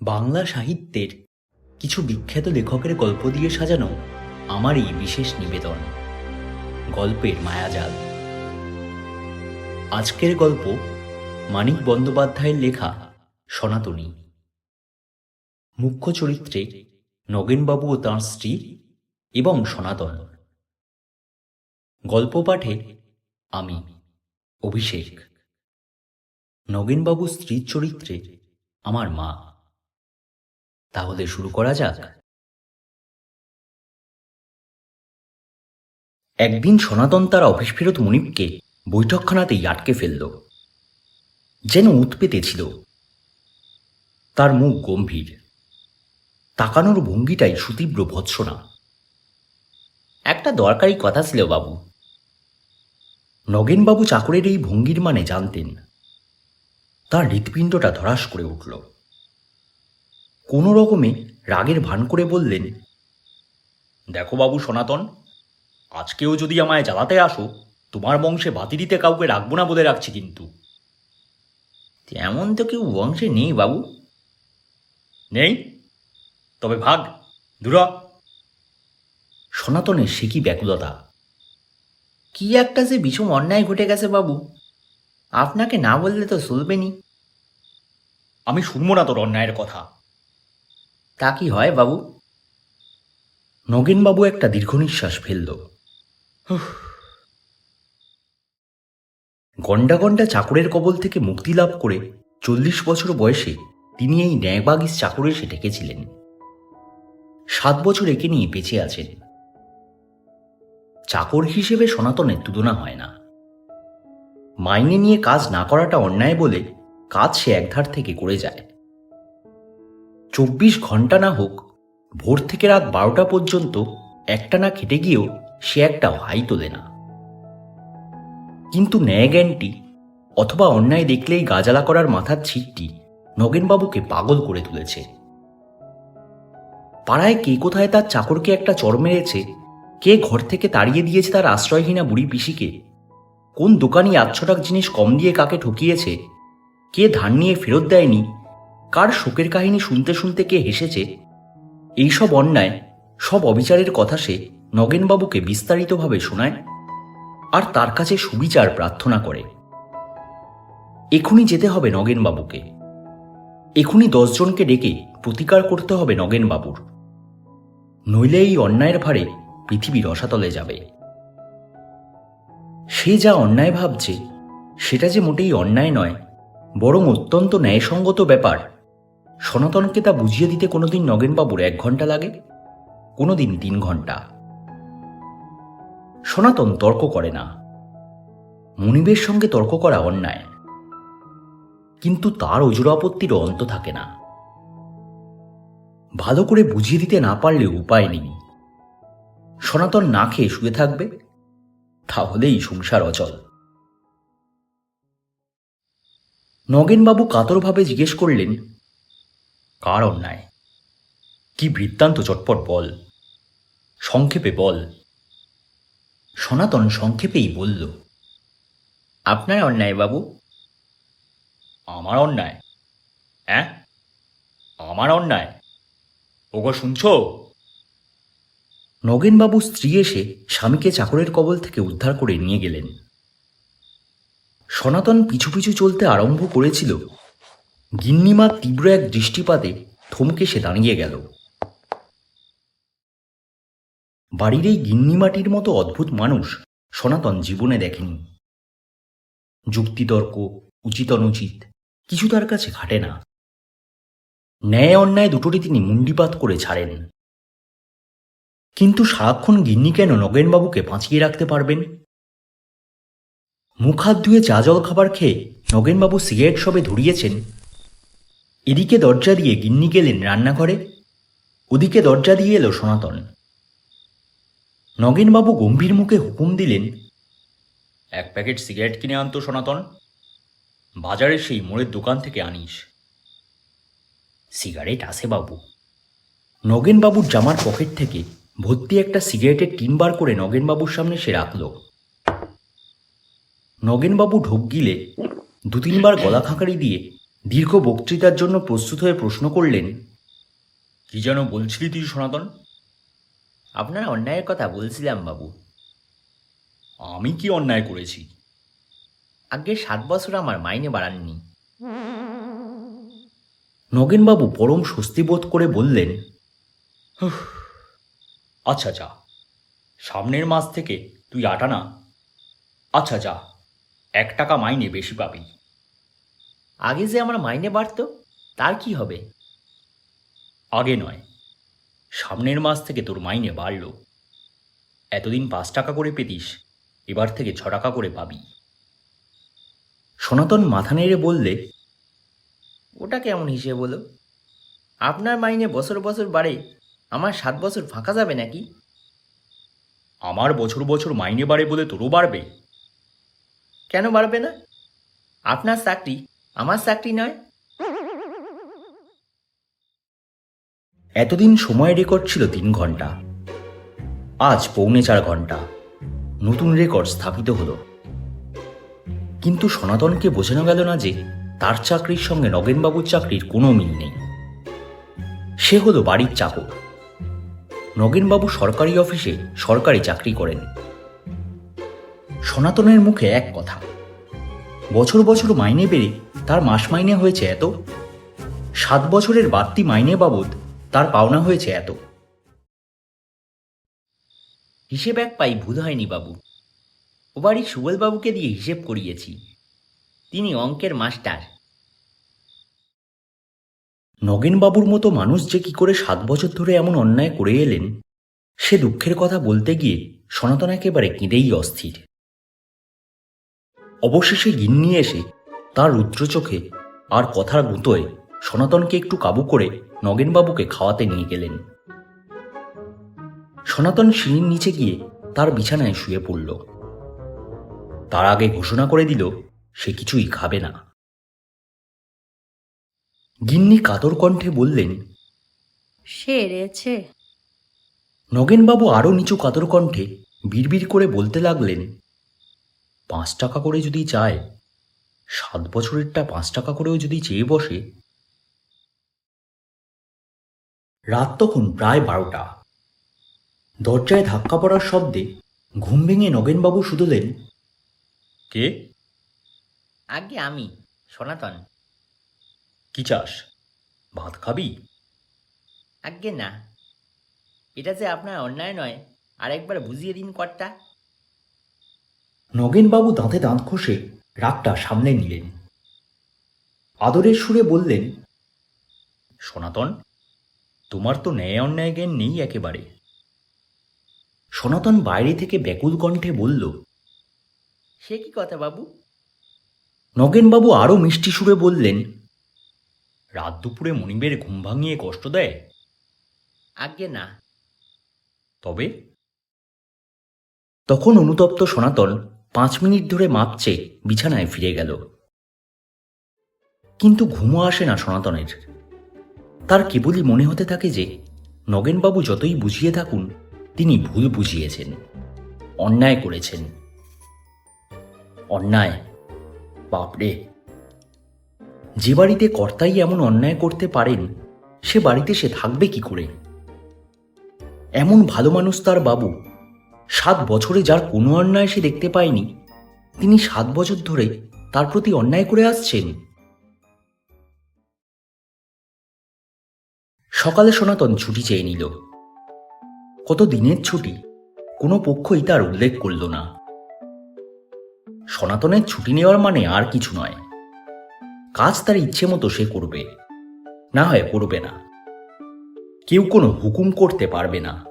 বাংলা সাহিত্যের কিছু বিখ্যাত লেখকের গল্প দিয়ে সাজানো আমার এই বিশেষ নিবেদন। গল্পের মায়াজাল। আজকের গল্প মানিক বন্দ্যোপাধ্যায়ের লেখা সনাতনী। মুখ্য চরিত্রে নগেনবাবু ও তাঁর স্ত্রী এবং সনাতন। গল্প পাঠে আমি, অভিষেক। নগেনবাবু স্ত্রীর চরিত্রে আমার মা। তাহলে শুরু করা যাক। একদিন সনাতন তার অফিস ফেরত মুনিপকে বৈঠকখানাতেই আটকে ফেলল, যেন উৎপেতে ছিল। তার মুখ গম্ভীর, তাকানোর ভঙ্গিটাই সুতীব্র ভৎসনা। একটা দরকারি কথা ছিল বাবু। নগেনবাবু চাকরের এই ভঙ্গির মানে জানতেন। তার হৃৎপিণ্ডটা ধরাস করে উঠল। কোনো রকমে রাগের ভান করে বললেন, দেখো বাবু সনাতন, আজকেও যদি আমায় জ্বালাতে আসো, তোমার বংশে বাতি দিতে কাউকে রাখব না বলে রাখছি কিন্তু। তেমন তো কেউ বংশে নেই বাবু। নেই? তবে ভাগ দূরা সনাতনের সে কি ব্যাকুলতা? কি একটা যে বিষম অন্যায় ঘটে গেছে বাবু। আপনাকে না বললে তো চলবেনি আমি শুনব না তোর অন্যায়ের কথা। তা কি হয়, বাবু? নগেনবাবু একটা দীর্ঘ নিঃশ্বাস ফেলল গন্ডা গন্ডা চাকরের কবল থেকে মুক্তি লাভ করে চল্লিশ বছর বয়সে তিনি এই ন্যায়বাগিস চাকরে এসে ঠেকেছিলেন সাত বছর একে নিয়ে বেঁচে আছেন। চাকর হিসেবে সনাতনের তুলনা হয় না। মাইনে নিয়ে কাজ না করাটা অন্যায় বলে কাজ সে একধার থেকে করে যায়। চব্বিশ ঘণ্টা না হোক, ভোর থেকে রাত বারোটা পর্যন্ত একটা না খেটে গিয়েও সে একটা হাই তোলে না। কিন্তু ন্যায় জ্ঞানটি অথবা অন্যায় দেখলেই গাজালা করার মাথার ছিটটি নগেনবাবুকে পাগল করে তুলেছে। পাড়ায় কে কোথায় তার চাকরকে একটা চর মেরেছে, কে ঘর থেকে তাড়িয়ে দিয়েছে তার আশ্রয়হীনা বুড়ি পিসিকে, কোন দোকানি আটশো টাক জিনিস কম দিয়ে কাকে ঠকিয়েছে, কে ধান নিয়ে ফেরত দেয়নি কার শোকের কাহিনী শুনতে শুনতে কে হেসেছে? এইসব অন্যায়, সব অবিচারের কথা সে নগেনবাবুকে বিস্তারিতভাবে শোনায় আর তার কাছে সুবিচার প্রার্থনা করে। এখুনি যেতে হবে নগেনবাবুকে। এখুনি দশজনকে ডেকে প্রতিকার করতে হবে নগেনবাবুর। নইলে এই অন্যায়ের ভারে পৃথিবী রসাতলে যাবে। সে যা অন্যায় ভাবছে, সেটা যে মোটেই অন্যায় নয়, বরং অত্যন্ত ন্যায়সঙ্গত ব্যাপার। সনাতনকে তা বুঝিয়ে দিতে কোনোদিন নগেনবাবুর এক ঘণ্টা লাগে? কোনোদিন তিন ঘণ্টা সনাতন তর্ক করে না। মনিবের সঙ্গে তর্ক করা অন্যায়। কিন্তু তার অজুর আপত্তিরও অন্ত থাকে না। ভালো করে বুঝিয়ে দিতে না পারলে উপায় নেই। সনাতন না খেয়ে শুয়ে থাকবে, তাহলেই সংসার অচল। নগেনবাবু কাতরভাবে জিজ্ঞেস করলেন কার অন্যায় কি বৃত্তান্ত চটপট বল। সংক্ষেপে বল। সনাতন সংক্ষেপেই বলল, আপনার অন্যায় বাবু? আমার অন্যায়? হ্যাঁ আমার অন্যায়? ওগো, শুনছো? নগেনবাবু স্ত্রী এসে স্বামীকে চাকরের কবল থেকে উদ্ধার করে নিয়ে গেলেন। সনাতন পিছু পিছু চলতে আরম্ভ করেছিল গিন্নিমা তীব্র এক দৃষ্টিপাতে থমকে সে দাঁড়িয়ে গেল। বাড়ির এই গিন্নিমাটির মতো অদ্ভুত মানুষ সনাতন জীবনে দেখেনি। যুক্তিতর্ক উচিত অনুচিত কিছু তার কাছে খাটে না। ন্যায় অন্যায় দুটোরই তিনি মুন্ডিপাত করে ছাড়েন। কিন্তু সারাক্ষণ গিন্নি কেন নগেনবাবুকে বাঁচিয়ে রাখতে পারবেন? মুখ হাত ধুয়ে চা জল খাবার খেয়ে নগেনবাবু সিগারেট সবে ধরিয়েছেন এদিকে দরজা দিয়ে গিন্নি গেলেন রান্নাঘরে, ওদিকে দরজা দিয়ে এলো সনাতন। নগেনবাবু গম্ভীর মুখে হুকুম দিলেন, এক প্যাকেট সিগারেট কিনে আনতো সনাতন, বাজারে সেই মোড়ের দোকান থেকে আনিস। সিগারেট আসে বাবু। নগেনবাবুর জামার পকেট থেকে ভর্তি একটা সিগারেটের টিন বার করে নগেনবাবুর সামনে সে রাখল। নগেনবাবু ঢোক গিলে দু তিনবার গলা খাঁকারি দিয়ে দীর্ঘ বক্তৃতার জন্য প্রস্তুত হয়ে প্রশ্ন করলেন কি যেন বলছিলি তুই সনাতন? আপনার অন্যায়ের কথা বলছিলাম বাবু। আমি কি অন্যায় করেছি? আগে সাত বছর আমার মাইনে বাড়াননি। নগেনবাবু পরম স্বস্তি বোধ করে বললেন "হুঁ, আচ্ছা যা সামনের মাস থেকে তুই আটানা আচ্ছা যা এক টাকা মাইনে বেশি পাবি। আগে যে আমার মাইনে বাড়তো, তার কি হবে? আগে নয়। সামনের মাস থেকে তোর মাইনে বাড়ল। এতদিন পাঁচ টাকা করে পেতিস, এবার থেকে ছ টাকা করে পাবি। সনাতন মাথা নেড়ে বললে, ওটা কেমন হিসেবে বলো আপনার মাইনে বছর বছর বাড়ে, আমার সাত বছর ফাঁকা যাবে নাকি? আমার বছর বছর মাইনে বাড়ে বলে তোরও বাড়বে? কেন বাড়বে না? আপনার চাকরি আমার চাকরি নয়। এতদিন সময় রেকর্ড ছিল তিন ঘণ্টা। আজ পৌনে চার ঘণ্টা। নতুন রেকর্ড স্থাপিত হলো। কিন্তু সনাতনকে বোঝানো গেল না যে তার চাকরির সঙ্গে নগেনবাবুর চাকরির কোনো মিল নেই। সে হলো বাড়ির চাকর। নগেনবাবু সরকারি অফিসে সরকারি চাকরি করেন। সনাতনের মুখে এক কথা। বছর বছর মাইনে বেড়ে তার মাস মাইনে হয়েছে এত। সাত বছরের বাড়তি মাইনে বাবদ তার পাওনা হয়েছে এত। হিসেব এক পাই ভুল হয়নি বাবু। ও বাড়ির সুবলবাবুকে দিয়ে হিসেব করিয়েছি। তিনি অঙ্কের মাস্টার। নগেনবাবুর মতো মানুষ যে কি করে সাত বছর ধরে এমন অন্যায় করে এলেন, সে দুঃখের কথা বলতে গিয়ে সনাতন একেবারে কেঁদেই অস্থির। অবশেষে গিন্নি এসে তার রুদ্র চোখে আর কথার গুঁতোয় সনাতনকে একটু কাবু করে নগেনবাবুকে খাওয়াতে নিয়ে গেলেন। সনাতন সিঁড়ির নিচে গিয়ে তার বিছানায় শুয়ে পড়ল। তার আগে ঘোষণা করে দিল সে কিছুই খাবে না। গিন্নি কাতর কণ্ঠে বললেন সেরেছে নগেনবাবু আরও নিচু কাতর কণ্ঠে বিড়বিড় করে বলতে লাগলেন পাঁচ টাকা করে যদি চায় সাত বছরেরটা পাঁচ টাকা করেও যদি চেয়ে বসে। রাত তখন প্রায় বারোটা। দরজায় ধাক্কা পড়ার শব্দে ঘুম ভেঙে নগেনবাবু শুধলেন কে? আগে আমি সনাতন। কি চাস? ভাত খাবি? আজ্ঞে না। এটা যে আপনার অন্যায় নয় আর একবার বুঝিয়ে দিন কর্তা। নগেনবাবু দাঁতে দাঁত ঘষে রাগটা সামলে নিলেন। আদরের সুরে বললেন সনাতন তোমার তো ন্যায় অন্যায় জ্ঞান নেই একেবারে। সনাতন বাইরে থেকে ব্যাকুল কণ্ঠে বলল সে কি কথা বাবু? নগেনবাবু আরও মিষ্টি সুরে বললেন রাত দুপুরে মনিবের ঘুম ভাঙিয়ে কষ্ট দেয়? আজ্ঞে না। তবে? তখন অনুতপ্ত সনাতন পাঁচ মিনিট ধরে মাপছে, বিছানায় ফিরে গেল। কিন্তু ঘুমো আসে না সনাতনের। তার কেবলই মনে হতে থাকে যে, নগেনবাবু যতই বুঝিয়ে থাকুন, তিনি ভুল বুঝিয়েছেন, অন্যায় করেছেন। অন্যায় বাপরে যে বাড়িতে কর্তাই এমন অন্যায় করতে পারেন, সে বাড়িতে সে থাকবে কি করে? এমন ভালো মানুষ তার বাবু সাত বছরে যার কোনো অন্যায় সে দেখতে পায়নি, তিনি সাত বছর ধরে তার প্রতি অন্যায় করে আসছেন। সকালে সনাতন ছুটি চেয়ে নিল। কত দিনের ছুটি? কোনো পক্ষই তার উল্লেখ করল না। সনাতনের ছুটি নেওয়ার মানে আর কিছু নয়। কাজ তার ইচ্ছে মতো সে করবে। না হয় করবে না। কেউ কোনো হুকুম করতে পারবে না।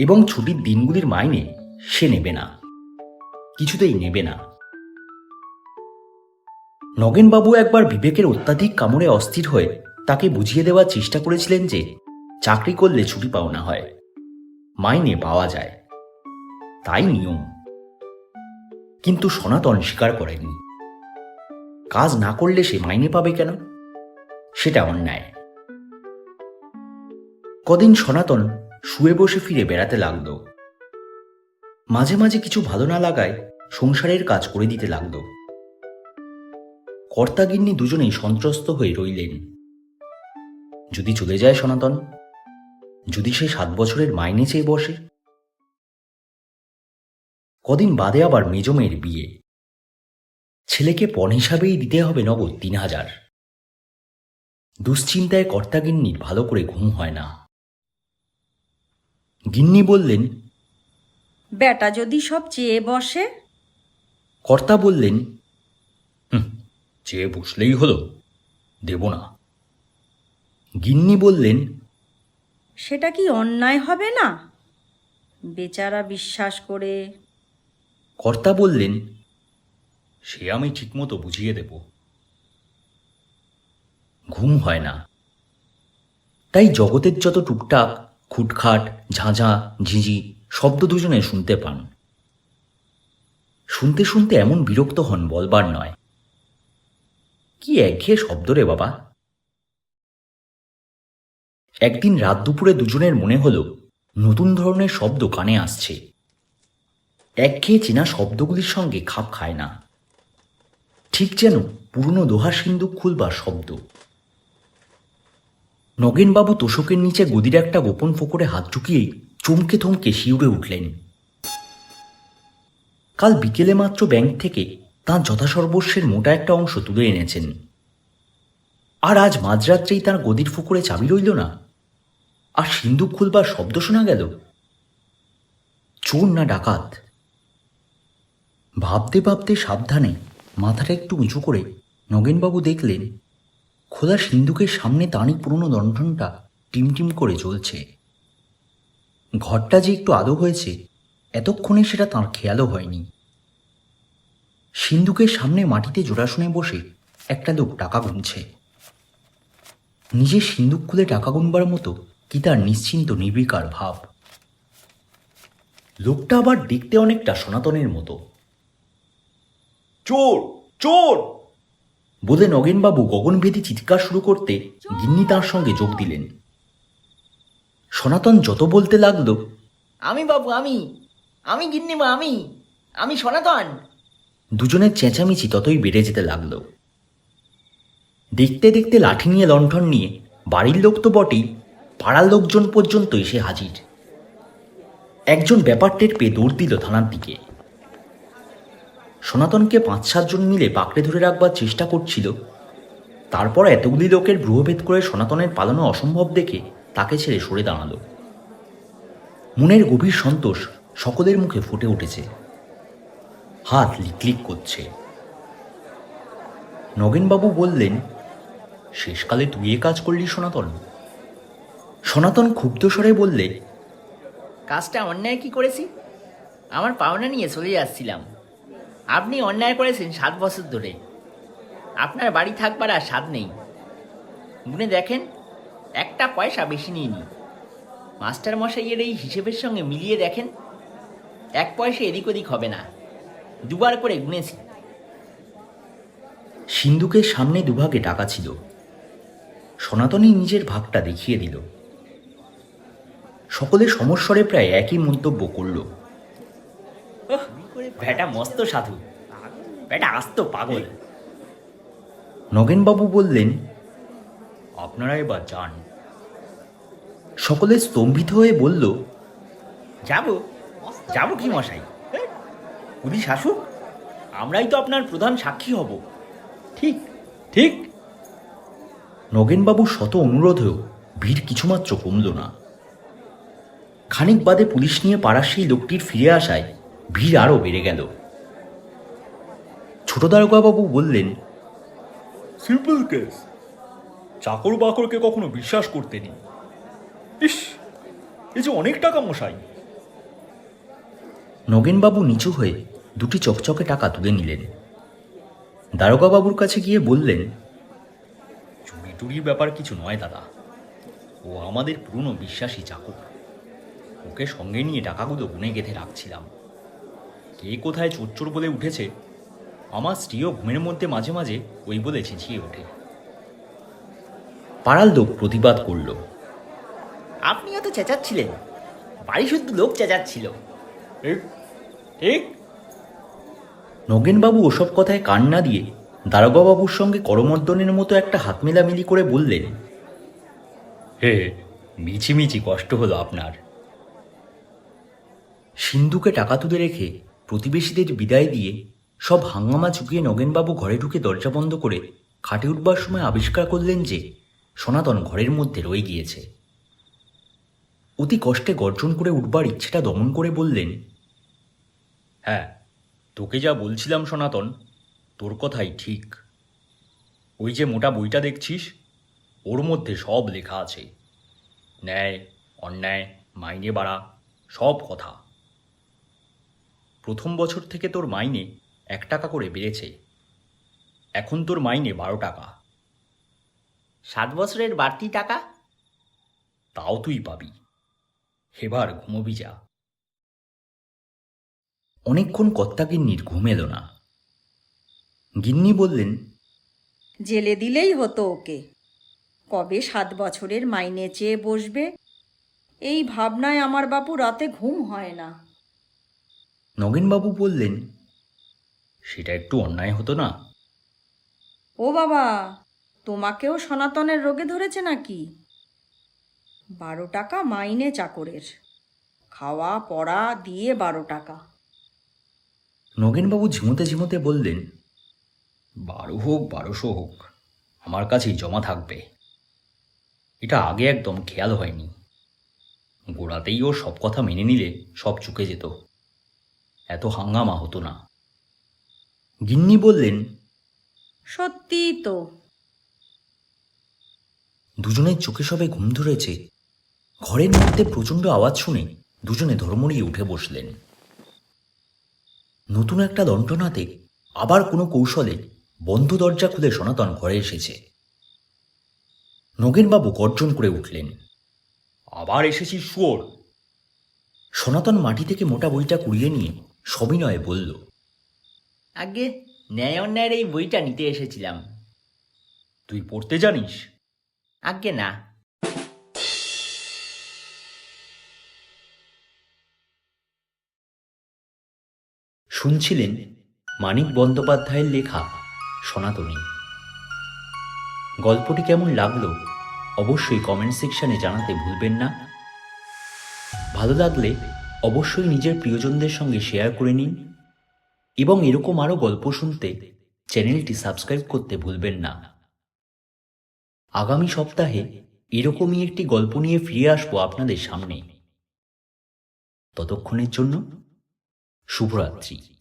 এবং ছুটির দিনগুলির মাইনে সে নেবে না। কিছুতেই নেবে না। নগেনবাবু একবার বিবেকের অত্যাধিক কামড়ে অস্থির হয়ে তাকে বুঝিয়ে দেওয়ার চেষ্টা করেছিলেন যে চাকরি করলে ছুটি পাওনা হয়। মাইনে পাওয়া যায়। তাই নিয়ম। কিন্তু সনাতন স্বীকার করেনি কাজ না করলে সে মাইনে পাবে কেন? সেটা অন্যায়। কদিন সনাতন শুয়ে বসে ফিরে বেড়াতে লাগল। মাঝে মাঝে কিছু ভালো না লাগায় সংসারের কাজ করে দিতে লাগল। কর্তাগিন্নি দুজনেই সন্ত্রস্ত হয়ে রইলেন। যদি চলে যায় সনাতন? যদি সে সাত বছরের মাইনে চেয়ে বসে? কদিন বাদে আবার মেজমের বিয়ে। ছেলেকে পণ হিসাবেই দিতে হবে নগদ তিন হাজার। দুশ্চিন্তায় কর্তাগিন্নির ভালো করে ঘুম হয় না। গিন্নি বললেন বেটা যদি সব চেয়ে বসে? কর্তা বললেন চেয়ে বসলেই হলো দেব না। গিন্নি বললেন সেটা কি অন্যায় হবে না? বেচারা বিশ্বাস করে। কর্তা বললেন সে আমি ঠিকমতো বুঝিয়ে দেব। ঘুম হয় না। তাই জগতের যত টুকটাক খুটখাট, ঝাঁঝা, ঝিঝি, শব্দ দুজনে শুনতে পান। শুনতে শুনতে এমন বিরক্ত হন বলবার নয়। কি একঘেয়ে শব্দ রে বাবা। একদিন রাত দুপুরে দুজনের মনে হলো, নতুন ধরনের শব্দ কানে আসছে। একঘেয়ে চেনা শব্দগুলির সঙ্গে খাপ খায় না। ঠিক যেন পুরনো দোহা সিন্দুক খুলবার শব্দ। নগেনবাবু তোষকের নিচে গদির একটা গোপন ফোকরে হাত ঢুকিয়েই চমকে থমকে শিউরে উঠলেন। কাল বিকেলে মাত্র ব্যাংক থেকে তাঁর যথাসর্বস্বের মোটা একটা অংশ তুলে এনেছেন। আর আজ মাঝরাত্রেই তার গদির ফুকরে চাবি রইল না? আর সিন্দুক খুলবার শব্দ শোনা গেল? চোর না ডাকাত? ভাবতে ভাবতে সাবধানে মাথাটা একটু উঁচু করে নগেনবাবু দেখলেন খোলা সিন্ধুকের সামনে তানি পুরনো লণ্ঠনটা টিমটিম করে জ্বলছে। ঘরটা যে একটু আদো হয়েছে, এতক্ষণে সেটা তার খেয়ালও হয়নি। সিন্ধুকের সামনে মাটিতে জোড়াশুনে বসে একটা লোক টাকা গুনছে। নিজের সিন্দুক খুলে টাকা গুনবার মতো কি তার নিশ্চিন্ত নির্বিকার ভাব। লোকটা আবার দেখতে অনেকটা সনাতনের মতো। চোর! চোর! বলে নগেনবাবু গগনভেদী চিৎকার শুরু করতে গিন্নি তার সঙ্গে যোগ দিলেন। সনাতন যত বলতে লাগল আমি বাবু আমি আমি গিন্নিমা আমি আমি সনাতন। দুজনের চেঁচামেচি ততই বেড়ে যেতে লাগল। দেখতে দেখতে লাঠি নিয়ে লণ্ঠন নিয়ে বাড়ির লোক তো বটেই পাড়ার লোকজন পর্যন্ত এসে হাজির। একজন ব্যাপার টের পেয়ে দৌড় দিল থানার দিকে। সনাতনকে পাঁচ সাতজন মিলে পাকড়ে ধরে রাখবার চেষ্টা করছিল। তারপর এতগুলি লোকের ভ্রুভেদ করে সনাতনের পালানো অসম্ভব দেখে তাকে ছেড়ে সরে দাঁড়াল। মনের গভীর সন্তোষ সকলের মুখে ফুটে উঠেছে। হাত লিকলিক করছে। নগেনবাবু বললেন, শেষকালে তুই এ কাজ করলি সনাতন? সনাতন ক্ষুব্ধ স্বরে বললে, কাজটা অন্যায় কি করেছি? আমার পাওনা নিয়ে চলে যাচ্ছিলাম। আপনি অন্যায় করেছেন সাত বছর ধরে। আপনার বাড়ি থাকবার আর স্বাদ নেই। গুনে দেখেন, একটা পয়সা বেশি নিইনি মাস্টার মশাইয়ের এই হিসেবের সঙ্গে মিলিয়ে দেখেন, এক পয়সা এদিক ওদিক হবে না। দুবার করে গুনেছি। সিন্ধুকের সামনে দুভাগে টাকা ছিল। সনাতনই নিজের ভাগটা দেখিয়ে দিল। সকলে সমস্বরে প্রায় একই মন্তব্য করল। ব্যাটা মস্ত সাধু। ব্যাটা আস্ত পাগল। নগেনবাবু বললেন আপনারা এবার যান। সকলে স্তম্ভিত হয়ে বলল যাব যাব কি মশাই? পুলিশ আসুক আমরাই তো আপনার প্রধান সাক্ষী হব। ঠিক ঠিক। নগেনবাবুর শত অনুরোধেও ভিড় কিছুমাত্র কমল না। খানিক বাদে পুলিশ নিয়ে পাড়ার সেই লোকটির ফিরে আসায় ভিড় আরও বেড়ে গেল। ছোট দারোগাবাবু বললেন সিম্পল কেস চাকর বাকরকে কখনো বিশ্বাস করতে নেই। ইস এ যে অনেক টাকা মশাই। নগেনবাবু নিচু হয়ে দুটি চকচকে টাকা তুলে নিলেন। দারোগাবাবুর কাছে গিয়ে বললেন চুরি টুরির ব্যাপার কিছু নয় দাদা। ও আমাদের পুরনো বিশ্বাসী চাকর। ওকে সঙ্গে নিয়ে টাকাগুলো গুনে গেঁথে রাখছিলাম। কে কোথায় চোর বলে উঠেছে? আমার স্ত্রীও ঘুমের মধ্যে মাঝে মাঝে ওই বলে চেঁচিয়ে ওঠে। পাড়ার লোক প্রতিবাদ করল। আপনিও তো চেঁচাচ্ছিলেন? বাড়ি শুদ্ধ লোক চেঁচাচ্ছিল। নগেনবাবু ওসব কথায় কান না দিয়ে দারোগাবাবুর সঙ্গে করমর্দনের মতো একটা হাত মেলামেলি করে বললেন হে, মিছিমিছি কষ্ট হলো আপনার। সিন্ধুকে টাকা তুলে রেখে প্রতিবেশীদের বিদায় দিয়ে সব হাঙ্গামা চুকিয়ে নগেনবাবু ঘরে ঢুকে দরজা বন্ধ করে খাটে উঠবার সময় আবিষ্কার করলেন যে সনাতন ঘরের মধ্যে রয়ে গিয়েছে। অতি কষ্টে গর্জন করে উঠবার ইচ্ছেটা দমন করে বললেন হ্যাঁ তোকে যা বলছিলাম সনাতন, তোর কথাই ঠিক। ওই যে মোটা বইটা দেখছিস, ওর মধ্যে সব লেখা আছে। ন্যায়, অন্যায়, মাইনে বাড়া, সব কথা। প্রথম বছর থেকে তোর মাইনে এক টাকা করে বেড়েছে। এখন তোর মাইনে বারো টাকা। সাত বছরের বাড়তি টাকা? তাও তুই পাবি। হেবার ঘুমবি যা। অনেকক্ষণ কর্তা গিন্নির ঘুম এলো না। গিন্নি বললেন, জেলে দিলেই হতো ওকে। কবে সাত বছরের মাইনে চেয়ে বসবে? এই ভাবনায় আমার বাপু রাতে ঘুম হয় না। নগেনবাবু বললেন সেটা একটু অন্যায় হতো না? ও বাবা তোমাকেও সনাতনের রোগে ধরেছে নাকি? বারো টাকা মাইনে চাকরের। খাওয়া পড়া দিয়ে বারো টাকা। নগেনবাবু ঝিমোতে ঝিমোতে বললেন বারো হোক বারোশো হোক আমার কাছেই জমা থাকবে। এটা আগে একদম খেয়াল হয়নি। গোড়াতেই ও সব কথা মেনে নিলে সব চুকে যেত। এত হাঙ্গামা হতো না। গিন্নি বললেন সত্যিই তো। দুজনের চোখে সবে ঘুম ধরেছে। ঘরের মধ্যে প্রচণ্ড আওয়াজ শুনে দুজনে ধর্মড়িয়ে উঠে বসলেন। নতুন একটা দণ্টনাতে আবার কোনো কৌশলে বন্ধ দরজা খুলে সনাতন ঘরে এসেছে। নগেনবাবু গর্জন করে উঠলেন আবার এসেছি শুয়োর? সনাতন মাটি থেকে মোটা বইটা কুড়িয়ে নিয়ে সবিনয়ে বলল আগে ন্যায় অন্যায়ের এই বইটা নিতে এসেছিলাম। তুই পড়তে জানিস? আগে না। শুনছিলেন মানিক বন্দ্যোপাধ্যায়ের লেখা সনাতনী। গল্পটি কেমন লাগল অবশ্যই কমেন্ট সেকশনে জানাতে ভুলবেন না। ভালো লাগলে অবশ্যই নিজের প্রিয়জনদের সঙ্গে শেয়ার করে নিন এবং এরকম আরও গল্প শুনতে চ্যানেলটি সাবস্ক্রাইব করতে ভুলবেন না। আগামী সপ্তাহে এরকমই একটি গল্প নিয়ে ফিরে আসব আপনাদের সামনে। ততক্ষণের জন্য শুভরাত্রি।